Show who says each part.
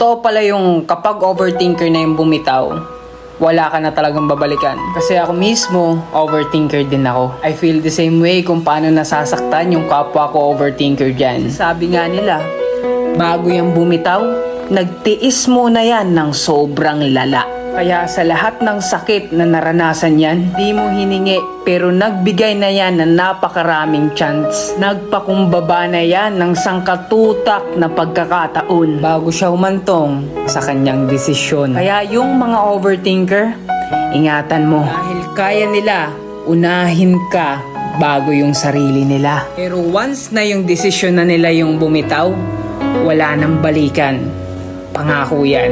Speaker 1: Totoo pala yung kapag overthinker na yung bumitaw, wala ka na talagang babalikan. Kasi ako mismo, overthinker din ako. I feel the same way kung paano nasasaktan yung kapwa ko overthinker dyan. Sabi nga nila, bago yung bumitaw, nagtiis muna yan ng sobrang lala. Kaya sa lahat ng sakit na naranasan yan, di mo hiningi pero nagbigay na yan ng napakaraming chance. Nagpakumbaba na yan ng sangkatutak na pagkakataon bago siya humantong sa kanyang desisyon. Kaya yung mga overthinker, ingatan mo. Dahil kaya nila, unahin ka bago yung sarili nila. Pero once na yung desisyon na nila yung bumitaw, wala nang balikan. Pangako yan.